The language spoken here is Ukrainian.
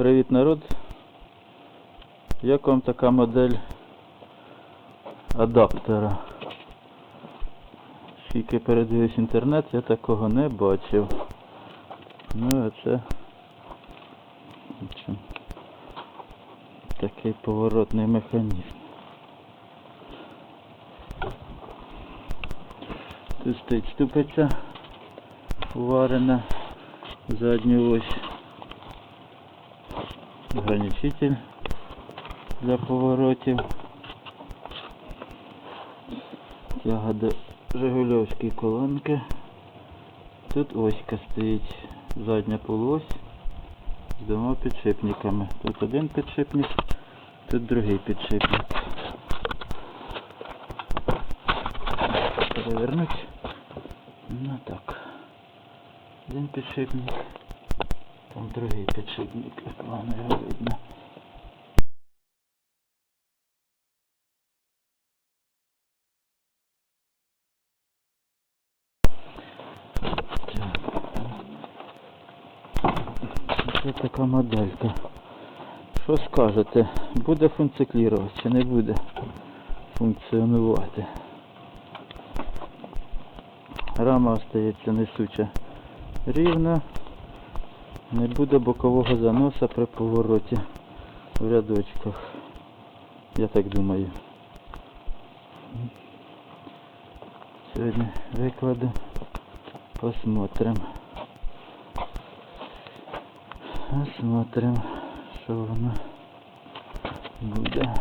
Привіт народ. Як вам така модель адаптера? Скільки передивився інтернет, я такого не бачив. Ну а це такий поворотний механізм. Тут стоїть ступиця уварена, задню ось ограничитель для поворотів. Тяга до Жигульовської колонки. Тут оська стоїть задня полуось з двома підшипниками. Тут один підшипник, тут другий підшипник. Перевернуть. Ну так. Один підшипник. Там другий підшипник, погано його видно. Ось така моделька. Що скажете? Буде функціклірувати чи не буде функціонувати? Рама остається несуча рівна. Не буде бокового заноса при повороті в рядочках. Я так думаю. Сьогодні викладу. Посмотрим. Посмотрим, що воно буде.